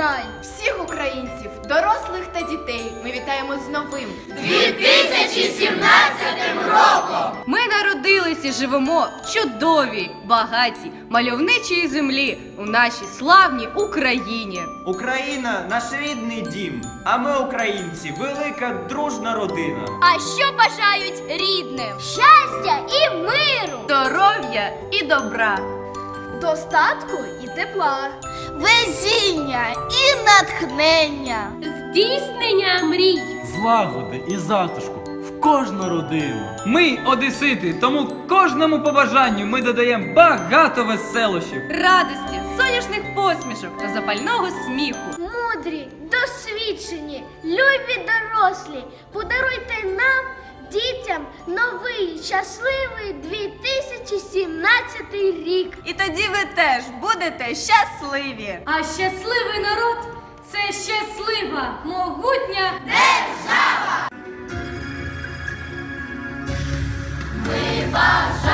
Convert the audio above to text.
край. Всіх українців, дорослих та дітей, ми вітаємо з новим 2017 роком! Ми народилися і живемо в чудовій, багатій, мальовничій землі у нашій славній Україні. Україна наш рідний дім, а ми, українці, велика дружна родина. А що бажають рідним? Щастя і миру! Здоров'я і добра. Достатку і тепла, везіння і натхнення, Здійснення мрій. злагоди і затишку в кожну родину. Ми одесити, тому кожному побажанню ми додаємо багато веселощів. Радості, соняшних посмішок та запального сміху. мудрі, досвідчені, любі дорослі, подаруйте нам, новий щасливий 2017 рік. І тоді ви теж будете щасливі. А щасливий народ це щаслива, могутня Бажаємо